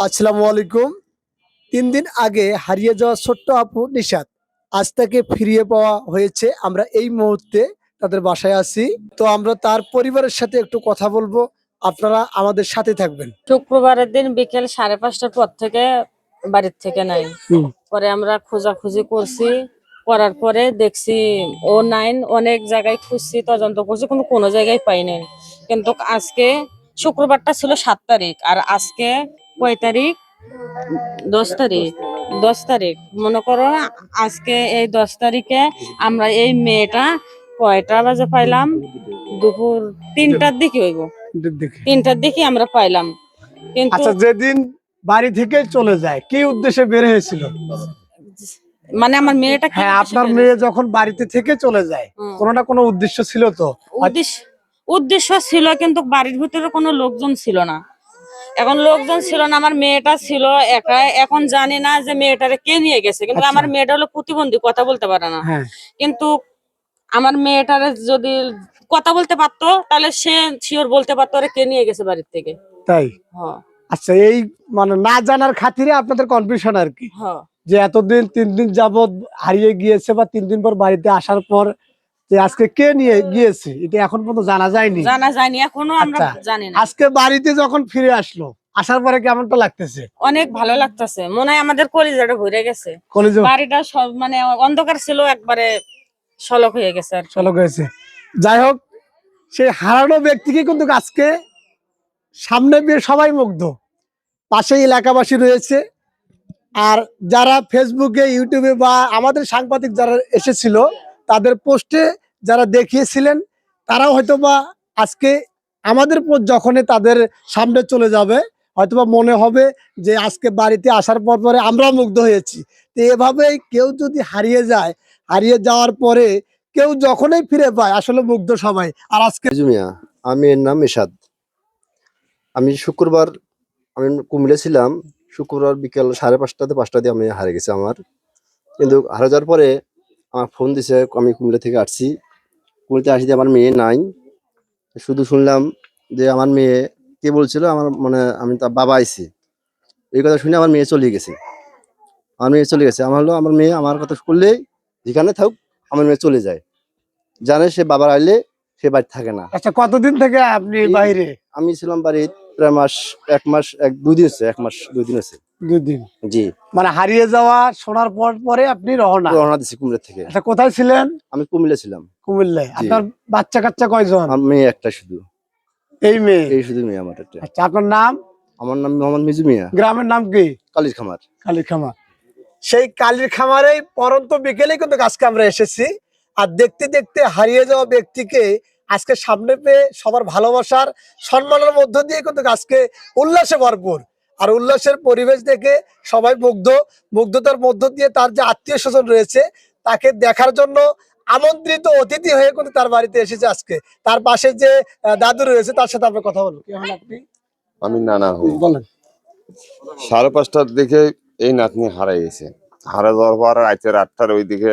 আসসালামু আলাইকুম। তিন দিন আগে হারিয়ে যাওয়া ছোট্ট আপু নিশাদ আজ তাকে ফিরিয়ে পাওয়া হয়েছে। আমরা এই মুহূর্তে তাদের বাসায় আছি। তো আমরা তার পরিবারের সাথে একটু কথা বলব। আপনারা আমাদের সাথে থাকবেন। শুক্রবারের দিন বিকেল সাড়ে পাঁচটার পর থেকে বাড়ির থেকে নাই। পরে আমরা খোঁজাখুঁজি করছি। করার পরে দেখছি ও নাইন অনেক জায়গায় খুঁজছি তদন্ত করছি কিন্তু কোনো জায়গায় পাই নাই কিন্তু আজকে শুক্রবারটা ছিল সাত তারিখ আর আজকে কয় তারিখ? দশ তারিখ। দশ তারিখ। মনে করো আজকে এই দশ তারিখে আমরা এই মেয়েটা কয়টা বাজে পাইলাম? দুপুর তিনটার দিকে হইব। তিনটার দিকে। আমরা পাইলাম। কিন্তু আচ্ছা যেদিন বাড়ি থেকে চলে যায় কি উদ্দেশ্যে বের হয়েছিল? মানে আমার মেয়েটা হ্যাঁ আপনার মেয়ে যখন বাড়িতে থেকে চলে যায়। কোনো না কোনো উদ্দেশ্য ছিল তো? উদ্দেশ্য উদ্দেশ্য ছিল কিন্তু বাড়ির ভিতরে কোনো লোকজন ছিল না। এখন লোকজন ছিল না আমার মেয়েটা ছিল একা। এখন জানি না যে মেয়েটারে কে নিয়ে গেছে কিন্তু আচ্ছা। আমার মেয়েটা হলো প্রতিবন্ধী কথা বলতে পারে না। হ্যাঁ। কিন্তু আমার মেয়েটারে যদি কথা বলতে পারতো তাহলে সে শিওর বলতে পারতো ওরে কে নিয়ে গেছে বাড়ির থেকে? তাই? হ্যাঁ। আচ্ছা এই মানে না জানার খাতিরে আপনাদের কনফিউশন আর কি। হ্যাঁ। যে এতদিন তিন দিন যাবত হারিয়ে গিয়েছে বা তিন দিন পর বাড়িতে আসার পর যে আজকে কে নিয়ে গিয়েছে? এটা এখন পর্যন্ত জানা যায়নি। জানা যায়নি এখনও আমরা আচ্ছা। জানি না। আজকে বাড়িতে যখন ফিরে আসলো আসার পরে কেমনটা লাগতেছে? অনেক ভালো লাগতেছে। মনে হয় আমাদের কলিজাটা ভরে গেছে। কলেজ বাড়িটা সব মানে অন্ধকার ছিল একবারে সলক হয়ে গেছে আর কি। চলো হয়েছে। যাই হোক সেই হারানো ব্যক্তিকে কিন্তু আজকে সামনে পেয়ে সবাই মুগ্ধ। পাশেই এলাকাবাসী রয়েছে। আর যারা ফেসবুকে ইউটিউবে বা আমাদের সাংবাদিক যারা এসেছিল তাদের পোস্টে যারা দেখিয়েছিলেন, তারাও হয়তো বা আজকে আমাদের পোস্ট যখনই তাদের সামনে চলে যাবে, হয়তোবা মনে হবে যে আজকে বাড়িতে আসার পর পরে আমরা মুগ্ধ হয়েছি। তো এভাবেই কেউ যদি হারিয়ে যায়, হারিয়ে যাওয়ার পরে কেউ যখনই ফিরে পায়, আসলে মুগ্ধ সবাই। আর আজকে জুমিয়া আমি এর নাম এরশাদ। আমি শুক্রবার, আমি কুমিল্লা ছিলাম। শুক্রবার বিকেল সাড়ে পাঁচটাতে পাঁচটা দিয়ে আমি হারে গেছি আমার। কিন্তু হারা যাওয়ার পরে আমার ফোন দিছে, আমি কুমিল্লা থেকে আসছি। কুমিল্লাতে আসি যে আমার মেয়ে নাই। শুধু শুনলাম যে আমার মেয়ে কে বলছিল? আমার মানে আমি তার বাবা আইছি। এই কথা শুনে আমার মেয়ে চলে গেছে। আমার মেয়ে চলে গেছে। আমার হলো আমার মেয়ে আমার কথা করলেই যেখানে থাকুক আমার মেয়ে চলে যায়। জানে সে বাবার আইলে সে বাড়ি থাকে না। আচ্ছা কতদিন থেকে আপনি বাইরে? আমি ছিলাম বাড়ি প্রায় মাস এক মাস এক দুই দিন হচ্ছে এক মাস দুই দিন হচ্ছে দুদিন। জি। মানে হারিয়ে যাওয়া শোনার পর পরে আপনি রওনা। রওনা দিচ্ছি কুমিল্লা থেকে। আচ্ছা কোথায় ছিলেন? আমি কুমিল্লা ছিলাম। কুমিল্লায়। আপনার বাচ্চা কাচ্চা কয়জন মেয়ে একটা শুধু। এই মেয়ে? এই শুধু মেয়ে আমার একটা। আচ্ছা আপনার নাম? আমার নাম মোহাম্মদ মিজু মিয়া। গ্রামের নাম কি? কালির খামার। কালীর খামার। সেই কালীর খামারেই পরন্ত বিকেলে কিন্তু আজকে আমরা এসেছি। আর দেখতে দেখতে হারিয়ে যাওয়া ব্যক্তিকে আজকে সামনে পেয়ে সবার ভালোবাসার সম্মানের মধ্য দিয়ে কিন্তু আজকে উল্লাসে ভরপুর। আর উল্লাসের পরিবেশ দেখে সবাই মুগ্ধ মুগ্ধতার মধ্য দিয়ে তার যে আত্মীয় স্বজন রয়েছে তাকে দেখার জন্য আমন্ত্রিত অতিথি হয়ে কিন্তু তার বাড়িতে এসেছে আজকে। তার পাশে যে দাদু রয়েছে তার সাথে আমরা কথা বলব। আপনি? আমি নানা হই। বলেন। সাড়ে পাঁচটার দিকে এই নাতনি হারাই গেছে। হারা যাওয়ার পর রাতের আটটার ওই দিকে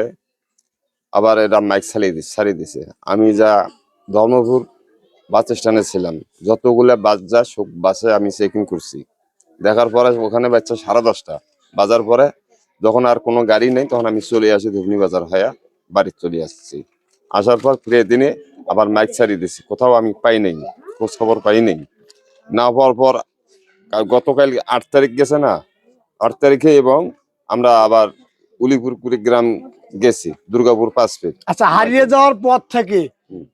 আবার এটা মাইক ছাড়িয়ে দিছে সারিয়ে দিছে। আমি যা ধর্মপুর বাস স্ট্যান্ডে ছিলাম যতগুলো বাস যা বাসে আমি চেকিং করছি। দেখার পরে ওখানে বাচ্চা সাড়ে দশটা। বাজার পরে যখন আর কোনো গাড়ি নেই তখন আমি চলে আসি ধুবনি বাজার হয়ে বাড়ি চলে আসছি। আসার পর ফিরে দিনে আবার মাইক ছাড়িয়ে দিছি কোথাও আমি পাই নাই খোঁজ খবর পাই নাই। না পাওয়ার পর কাল গতকাল আট তারিখ গেছে না? আট তারিখে এবং আমরা আবার উলিপুর কুড়িগ্রাম গেছি দুর্গাপুর পাঁচ ফিট। আচ্ছা হারিয়ে যাওয়ার পর থেকে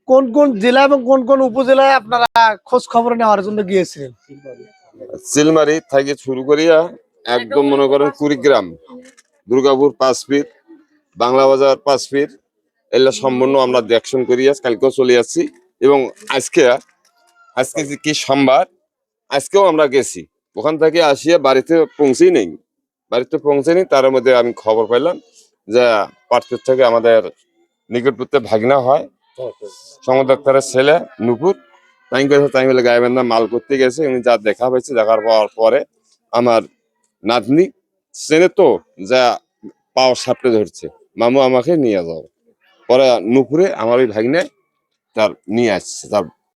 কোন কোন জেলা এবং কোন কোন উপজেলায় আপনারা খোঁজ খবর নেওয়ার জন্য গিয়েছিলেন? চিলমারি থেকে শুরু করিয়া একদম মনে করেন কুড়িগ্রাম দুর্গাপুর পাঁচ ফিট বাংলা বাজার পাঁচ ফিট এগুলা সম্পূর্ণ আমরা দেখশন করিয়া কালকেও চলে যাচ্ছি এবং আজকে আজকে যে কি সোমবার আজকেও আমরা গেছি। ওখান থেকে আসিয়া বাড়িতে পৌঁছেই নেই। বাড়িতে পৌঁছেনি তার মধ্যে আমি খবর পাইলাম যে পার্থের থেকে আমাদের নিকটবর্তী ভাগনা হয়। সমর ডাক্তারের ছেলে নুপুর। তাই করে টাইম বলে গায়ে বান্ধা মাল করতে গেছে উনি যা দেখা পাইছে দেখার পাওয়ার পরে আমার নাতনি চেনে তো যা পাওয়ার সাপটে ধরছে মামু আমাকে নিয়ে যাও পরে নুপুরে আমার ওই ভাগ্নে তার নিয়ে আসছে তার